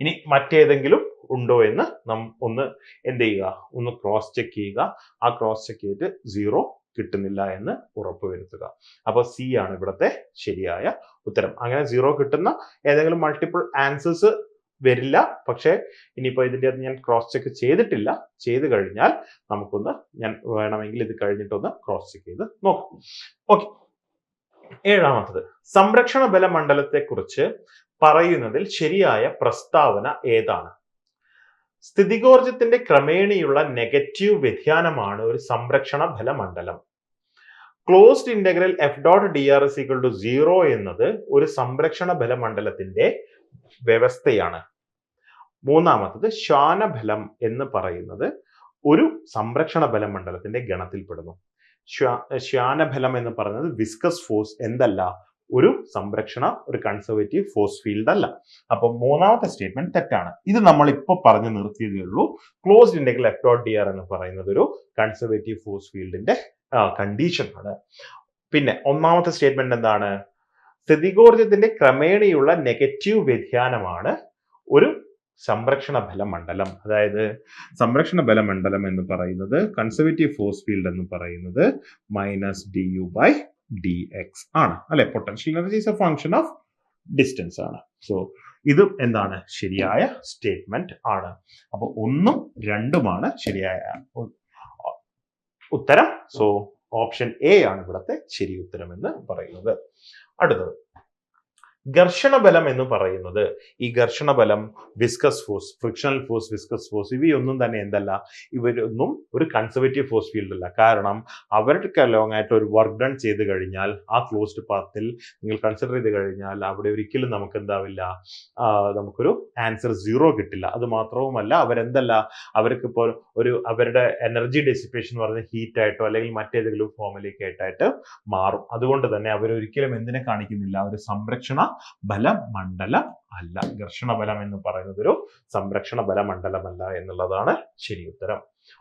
ഇനി മറ്റേതെങ്കിലും ഉണ്ടോ എന്ന് നം ഒന്ന് എന്ത് ചെയ്യുക? ഒന്ന് ക്രോസ് ചെക്ക് ചെയ്യുക. ആ ക്രോസ് ചെക്ക് ചെയ്തിട്ട് സീറോ കിട്ടുന്നില്ല എന്ന് ഉറപ്പുവരുത്തുക അപ്പോൾ സി ആണ് ഇവിടുത്തെ ശരിയായ ഉത്തരം. അങ്ങനെ സീറോ കിട്ടുന്ന ഏതെങ്കിലും മൾട്ടിപ്പിൾ ആൻസേഴ്സ് വരില്ല. പക്ഷേ ഇനിയിപ്പോൾ ഇതിന്റെ അത് ഞാൻ ക്രോസ് ചെക്ക് ചെയ്തിട്ടില്ല. ചെയ്ത് കഴിഞ്ഞാൽ നമുക്കൊന്ന് ഞാൻ വേണമെങ്കിൽ ഇത് കഴിഞ്ഞിട്ടൊന്ന് ക്രോസ് ചെക്ക് ചെയ്ത് നോക്കാം. ഓക്കെ ഏഴാമത്തത്. സംരക്ഷണ ബല മണ്ഡലത്തെക്കുറിച്ച് പറയുന്നതിൽ ശരിയായ പ്രസ്താവന ഏതാണ്? സ്ഥിതികോർജത്തിന്റെ ക്രമേണയുള്ള നെഗറ്റീവ് വ്യതിയാനമാണ് ഒരു സംരക്ഷണ ഫലമണ്ഡലം. Closed integral f dot d r is equal to zero എന്നത് ഒരു സംരക്ഷണ ഫലമണ്ഡലത്തിന്റെ വ്യവസ്ഥയാണ്. മൂന്നാമത്തത് ശ്വാനഫലം എന്ന് പറയുന്നത് ഒരു സംരക്ഷണ ഫലമണ്ഡലത്തിന്റെ ഗണത്തിൽപ്പെടുന്നു. ശ്വാനഫലം എന്ന് പറയുന്നത് വിസ്കസ് ഫോഴ്സ് എന്തല്ല ഒരു സംരക്ഷണ ഒരു കൺസർവേറ്റീവ് ഫോഴ്സ് ഫീൽഡ് അല്ല. അപ്പൊ മൂന്നാമത്തെ സ്റ്റേറ്റ്മെന്റ് തെറ്റാണ്. ഇത് നമ്മൾ ഇപ്പോൾ പറഞ്ഞു നിർത്തിയതേ ഉള്ളൂ. Closed integral f dot d r എന്ന് പറയുന്നത് ഒരു കൺസർവേറ്റീവ് ഫോഴ്സ് ഫീൽഡിന്റെ കണ്ടീഷൻ ആണ്. പിന്നെ ഒന്നാമത്തെ സ്റ്റേറ്റ്മെന്റ് എന്താണ്? സ്ഥിതികോർജത്തിന്റെ ക്രമേണയുള്ള നെഗറ്റീവ് വ്യതിയാനമാണ് ഒരു സംരക്ഷണ ഫലമണ്ഡലം അതായത് സംരക്ഷണ ഫലമണ്ഡലം എന്ന് പറയുന്നത് കൺസർവേറ്റീവ് ഫോഴ്സ് ഫീൽഡ് എന്ന് പറയുന്നത് minus d u by d x ആണ്. അല്ലെ? Potential energy is a function of distance ആണ്. സോ ഇത് എന്താണ്? ശരിയായ സ്റ്റേറ്റ്മെന്റ് ആണ്. അപ്പൊ ഒന്നും രണ്ടുമാണ് ശരിയായ ഉത്തരം. സോ ഓപ്ഷൻ എ ആണ് ഇവിടുത്തെ ശരി ഉത്തരം എന്ന് പറയുന്നത്. അടുത്തത്. ഘർഷണ ബലം എന്ന് പറയുന്നത്. ഈ ഘർഷണ ബലം viscous force frictional force viscous force ഇവയൊന്നും തന്നെ എന്തല്ല ഇവരൊന്നും ഒരു കൺസർവേറ്റീവ് ഫോഴ്സ് ഫീൽഡ് അല്ല. കാരണം അവർക്ക് ലോങ് ആയിട്ട് ഒരു വർക്ക് ഡൺ ചെയ്ത് കഴിഞ്ഞാൽ ആ ക്ലോസ്ഡ് പാത്തിൽ നിങ്ങൾ കൺസിഡർ ചെയ്ത് കഴിഞ്ഞാൽ അവിടെ ഒരിക്കലും നമുക്ക് എന്താവില്ല. നമുക്കൊരു ആൻസർ സീറോ കിട്ടില്ല. അത് മാത്രവുമല്ല അവരെന്തല്ല അവർക്ക് ഇപ്പോൾ ഒരു അവരുടെ എനർജി ഡെസിപ്പേഷൻ എന്ന് പറഞ്ഞ ഹീറ്റ് ആയിട്ടോ അല്ലെങ്കിൽ മറ്റേതെങ്കിലും ഫോമിലേക്ക് ആയിട്ടായിട്ട് മാറും. അതുകൊണ്ട് തന്നെ അവരൊരിക്കലും എന്തിനെ കാണിക്കുന്നില്ല? ഒരു സംരക്ഷണ ബലമണ്ഡലം അല്ല. ഘർഷണ ബലം എന്ന് പറയുന്നത് ഒരു സംരക്ഷണ ബലമണ്ഡലമല്ല എന്നുള്ളതാണ് ശരി ഉത്തരം.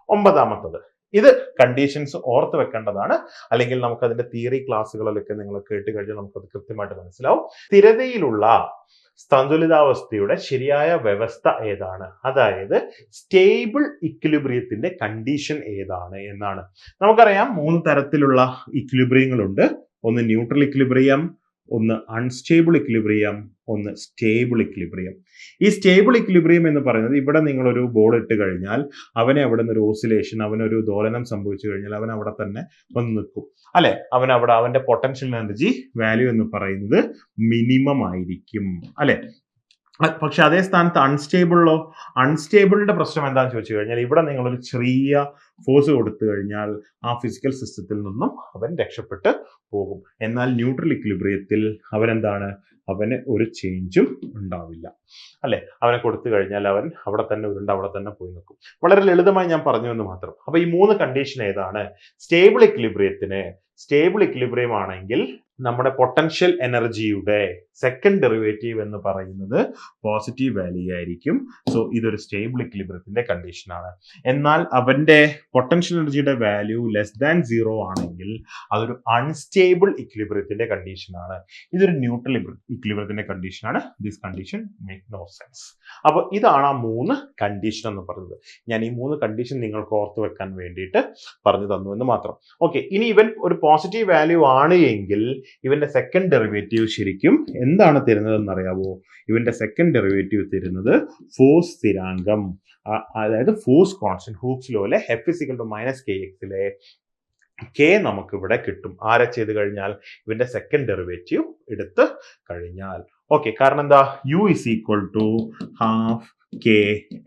ഒമ്പതാമത്തത്. ഇത് കണ്ടീഷൻസ് ഓർത്ത് വെക്കേണ്ടതാണ്. അല്ലെങ്കിൽ നമുക്ക് അതിന്റെ തിയറി ക്ലാസ്സുകളിലൊക്കെ നിങ്ങൾ കേട്ട് കഴിഞ്ഞാൽ നമുക്കത് കൃത്യമായിട്ട് മനസ്സിലാവും. സ്ഥിരതയിലുള്ള സന്തുലിതാവസ്ഥയുടെ ശരിയായ വ്യവസ്ഥ ഏതാണ്? അതായത് സ്റ്റേബിൾ ഇക്വിലിബ്രിയത്തിന്റെ കണ്ടീഷൻ ഏതാണ് എന്നാണ്. നമുക്കറിയാം മൂന്ന് തരത്തിലുള്ള ഇക്വിലിബ്രിയങ്ങളുണ്ട് ഒന്ന് ന്യൂട്രൽ ഇക്വിലിബ്രിയം ഒന്ന് അൺസ്റ്റേബിൾ ഇക്ലിബ്രിയം ഒന്ന് സ്റ്റേബിൾ ഇക്ലിബ്രിയം ഈ സ്റ്റേബിൾ ഇക്ലിബ്രിയം എന്ന് പറയുന്നത് ഇവിടെ നിങ്ങളൊരു ബോൾ ഇട്ട് കഴിഞ്ഞാൽ അവനെ അവിടെ നിന്ന് ഒരു ഓസിലേഷൻ അവനൊരു ദോലനം സംഭവിച്ചു കഴിഞ്ഞാൽ അവൻ അവിടെ തന്നെ വന്ന് നിൽക്കും. അല്ലെ? അവൻ അവിടെ അവന്റെ പൊട്ടൻഷ്യൽ എനർജി വാല്യൂ എന്ന് പറയുന്നത് മിനിമം ആയിരിക്കും. അല്ലെ? പക്ഷെ അതേ സ്ഥാനത്ത് അൺസ്റ്റേബിളിലോ അൺസ്റ്റേബിളിന്റെ പ്രശ്നം എന്താണെന്ന് ചോദിച്ചു കഴിഞ്ഞാൽ ഇവിടെ നിങ്ങൾ ഒരു ചെറിയ ഫോഴ്സ് കൊടുത്തു കഴിഞ്ഞാൽ ആ ഫിസിക്കൽ സിസ്റ്റത്തിൽ നിന്നും അവൻ രക്ഷപ്പെട്ട് പോകും. എന്നാൽ ന്യൂട്രൽ ഇക്ലിബ്രിയത്തിൽ അവനെന്താണ്? അവന് ഒരു ചേഞ്ചും ഉണ്ടാവില്ല. അല്ലെ? അവനെ കൊടുത്തു കഴിഞ്ഞാൽ അവൻ അവിടെ തന്നെ ഉരുണ്ട് അവിടെ തന്നെ പോയി നിൽക്കും. വളരെ ലളിതമായി ഞാൻ പറഞ്ഞു എന്ന് മാത്രം. അപ്പൊ ഈ മൂന്ന് കണ്ടീഷൻ ഏതാണ്? സ്റ്റേബിൾ ഇക്ലിബ്രിയത്തിന് സ്റ്റേബിൾ ഇക്ലിബ്രിയം ആണെങ്കിൽ നമ്മുടെ പൊട്ടൻഷ്യൽ എനർജിയുടെ സെക്കൻഡ് ഡെറിവേറ്റീവ് എന്ന് പറയുന്നത് പോസിറ്റീവ് വാല്യൂ ആയിരിക്കും. സോ ഇതൊരു സ്റ്റേബിൾ ഇക്ലിബ്രിയത്തിന്റെ കണ്ടീഷനാണ് എന്നാൽ അവന്റെ പൊട്ടൻഷ്യൽ എനർജിയുടെ വാല്യൂ ലെസ് ദാൻ സീറോ ആണെങ്കിൽ അതൊരു അൺസ്റ്റേബിൾ ഇക്ലിബ്രിയത്തിന്റെ കണ്ടീഷനാണ് ഇതൊരു ന്യൂട്രൽ ഇക്ലിബ്രിയത്തിന്റെ കണ്ടീഷനാണ് this condition make no sense അപ്പോൾ ഇതാണ് ആ മൂന്ന് കണ്ടീഷൻ എന്ന് പറയുന്നത് ഞാൻ ഈ മൂന്ന് കണ്ടീഷൻ നിങ്ങൾക്ക് ഓർത്ത് വെക്കാൻ വേണ്ടിയിട്ട് പറഞ്ഞു തന്നു എന്ന് മാത്രം. ഓക്കെ ഇനി ഇവൻ ഒരു പോസിറ്റീവ് വാല്യൂ ആണ് എങ്കിൽ ഇവന്റെ സെക്കൻഡ് ഡെറിവേറ്റീവ് ശരിക്കും എന്താണ് തരുന്നത് എന്നറിയാവോ ഇവന്റെ സെക്കൻഡ് ഡെറിവേറ്റീവ് തരുന്നത് ഫോഴ്സ് സ്ഥിരാങ്കം. അതായത് force constant Hooke's ലോലെ f is equal to minus k എക്സിലെ k നമുക്ക് ഇവിടെ കിട്ടും. ആരെ ചെയ്ത് കഴിഞ്ഞാൽ? ഇവന്റെ സെക്കൻഡ് ഡെറിവേറ്റീവ് എടുത്ത് കഴിഞ്ഞാൽ. ഓക്കെ കാരണം എന്താ? U is equal to half k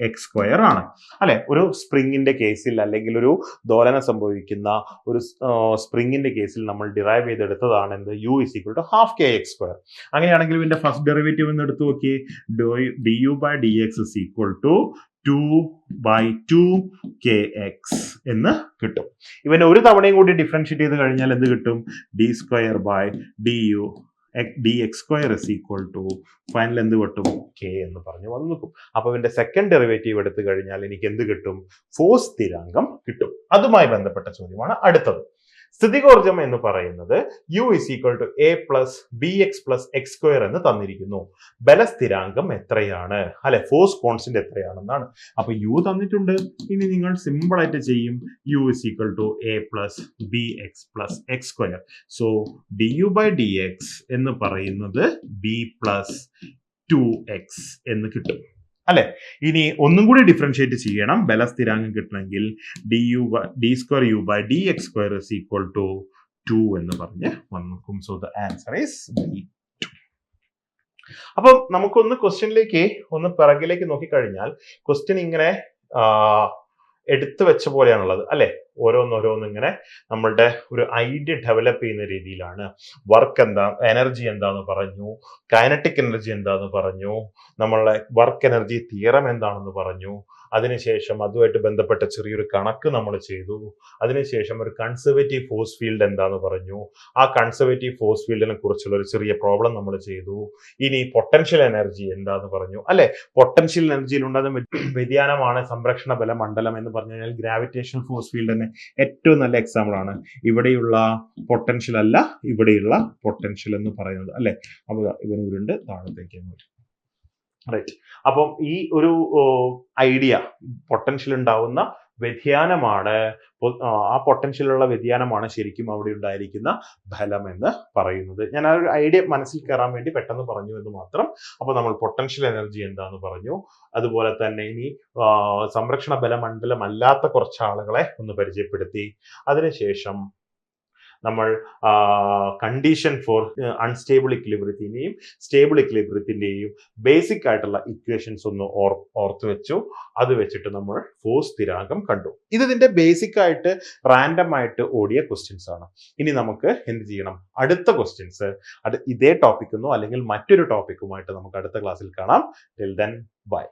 x square ആണ്. അല്ലെ? ഒരു സ്പ്രിങ്ങിന്റെ കേസിൽ അല്ലെങ്കിൽ ഒരു ദോലനം സംഭവിക്കുന്ന ഒരു സ്പ്രിങ്ങിന്റെ കേസിൽ നമ്മൾ ഡിറൈവ് ചെയ്തെടുത്തതാണ് എന്ത്? U is equal to half k x square അങ്ങനെയാണെങ്കിൽ ഇതിന്റെ ഫസ്റ്റ് ഡെറിവേറ്റീവ് എന്ന് എടുത്തു നോക്കി d u by d x is equal to two by two k x എന്ന് കിട്ടും. ഇവന് ഒരു തവണയും കൂടി ഡിഫറൻഷിയേറ്റ് ചെയ്ത് കഴിഞ്ഞാൽ എന്ത് കിട്ടും? D square by d u d x square is equal to final എന്ത് കിട്ടും? കെ എന്ന് പറഞ്ഞു വന്നു നിൽക്കും അപ്പൊ ഇവന്റെ സെക്കൻഡ് ഡെറിവേറ്റീവ് എടുത്തു കഴിഞ്ഞാൽ എനിക്ക് എന്ത് കിട്ടും? ഫോഴ്സ് സ്ഥിരാങ്കം കിട്ടും. അതുമായി ബന്ധപ്പെട്ട ചോദ്യമാണ് അടുത്തത്. സ്ഥിതികോർജം എന്ന് പറയുന്നത് u is equal to a plus b x plus x square എന്ന് തന്നിരിക്കുന്നു. ബലസ്ഥിരാങ്കം എത്രയാണ്? അല്ലെ ഫോഴ്സ് കോൺസ്റ്റന്റ് എത്രയാണെന്നാണ്. അപ്പൊ യു തന്നിട്ടുണ്ട്. ഇനി നിങ്ങൾ സിമ്പിൾ ആയിട്ട് ചെയ്യും. U is equal to a plus b x plus x square so d u by d x എന്ന് പറയുന്നത് ബി പ്ലസ് ടു എക്സ് എന്ന് കിട്ടും. അല്ലെ? ഇനി ഒന്നും കൂടി ഡിഫറൻഷിയേറ്റ് ചെയ്യണം. ബലസ്ഥിരാങ്കം കിട്ടണമെങ്കിൽ d u d square u by d x square is equal to two എന്ന് പറഞ്ഞ് വന്നു so the answer is b അപ്പം നമുക്കൊന്ന് ക്വസ്റ്റ്യനിലേക്ക് ഒന്ന് പിറകിലേക്ക് നോക്കിക്കഴിഞ്ഞാൽ ക്വസ്റ്റ്യൻ ഇങ്ങനെ എടുത്തു വെച്ച പോലെയാണുള്ളത്. അല്ലെ? ഓരോന്നോരോന്ന് ഇങ്ങനെ നമ്മളുടെ ഒരു ഐഡിയ ഡെവലപ്പ് ചെയ്യുന്ന രീതിയിലാണ്. വർക്ക് എന്താ എനർജി എന്താന്ന് പറഞ്ഞു കൈനറ്റിക് എനർജി എന്താന്ന് പറഞ്ഞു നമ്മളുടെ വർക്ക് എനർജി തിയറം എന്താണെന്ന് പറഞ്ഞു അതിനുശേഷം അതുമായിട്ട് ബന്ധപ്പെട്ട ചെറിയൊരു കണക്ക് നമ്മൾ ചെയ്തു. അതിനുശേഷം ഒരു കൺസർവേറ്റീവ് ഫോഴ്സ് ഫീൽഡ് എന്താന്ന് പറഞ്ഞു. ആ കൺസർവേറ്റീവ് ഫോഴ്സ് ഫീൽഡിനെ കുറിച്ചുള്ള ഒരു ചെറിയ പ്രോബ്ലം നമ്മൾ ചെയ്തു. ഇനി പൊട്ടൻഷ്യൽ എനർജി എന്താന്ന് പറഞ്ഞു. അല്ലെ? പൊട്ടൻഷ്യൽ എനർജിയിൽ ഉണ്ടാകുന്ന വ്യ- വ്യതിയാനമാണ് സംരക്ഷണ ബല മണ്ഡലം എന്ന് പറഞ്ഞു കഴിഞ്ഞാൽ ഗ്രാവിറ്റേഷൻ ഫോഴ്സ് ഫീൽഡ് തന്നെ ഏറ്റവും നല്ല എക്സാമ്പിൾ ആണ്. ഇവിടെയുള്ള പൊട്ടൻഷ്യൽ അല്ല ഇവിടെയുള്ള പൊട്ടൻഷ്യൽ എന്ന് പറയുന്നത്. അല്ലെ? അപ്പൊ ദാ ഇവന് ഉരുണ്ട് താഴത്തേക്ക് വരും. റൈറ്റ് അപ്പം ഈ ഒരു ഐഡിയ പൊട്ടൻഷ്യൽ ഉണ്ടാവുന്ന വ്യതിയാനമാണ് ആ, പൊട്ടൻഷ്യലുള്ള വ്യതിയാനമാണ് ശരിക്കും അവിടെ ഉണ്ടായിരിക്കുന്ന ഫലം എന്ന് പറയുന്നത്. ഞാൻ ആ ഒരു ഐഡിയ മനസ്സിൽ കയറാൻ വേണ്ടി പെട്ടെന്ന് പറഞ്ഞു എന്ന് മാത്രം. അപ്പോൾ നമ്മൾ പൊട്ടൻഷ്യൽ എനർജി എന്താന്ന് പറഞ്ഞു. അതുപോലെ തന്നെ ഇനി സംരക്ഷണ ബലമണ്ഡലം അല്ലാത്ത കുറച്ച് ആളുകളെ ഒന്ന് പരിചയപ്പെടുത്തി. അതിനുശേഷം നമ്മൾ കണ്ടീഷൻ ഫോർ അൺസ്റ്റേബിൾ ഇക്ലിബ്രിത്തിന്റെയും സ്റ്റേബിൾ ഇക്ലിബ്രിത്തിന്റെയും ബേസിക് ആയിട്ടുള്ള ഇക്വേഷൻസ് ഒന്ന് ഓർ ഓർത്ത് വെച്ചു. അത് വെച്ചിട്ട് നമ്മൾ ഫോഴ്സ് സ്ഥിരാങ്കം കണ്ടു. ഇത് ഇതിന്റെ ബേസിക് ആയിട്ട് റാൻഡം ആയിട്ട് ഓടിയ ക്വസ്റ്റ്യൻസ് ആണ്. ഇനി നമുക്ക് എന്ത് ചെയ്യണം? അടുത്ത ക്വസ്റ്റ്യൻസ് അത് ഇതേ ടോപ്പിക്കുന്നോ അല്ലെങ്കിൽ മറ്റൊരു ടോപ്പിക്കുമായിട്ട് നമുക്ക് അടുത്ത ക്ലാസ്സിൽ കാണാം. Till then bye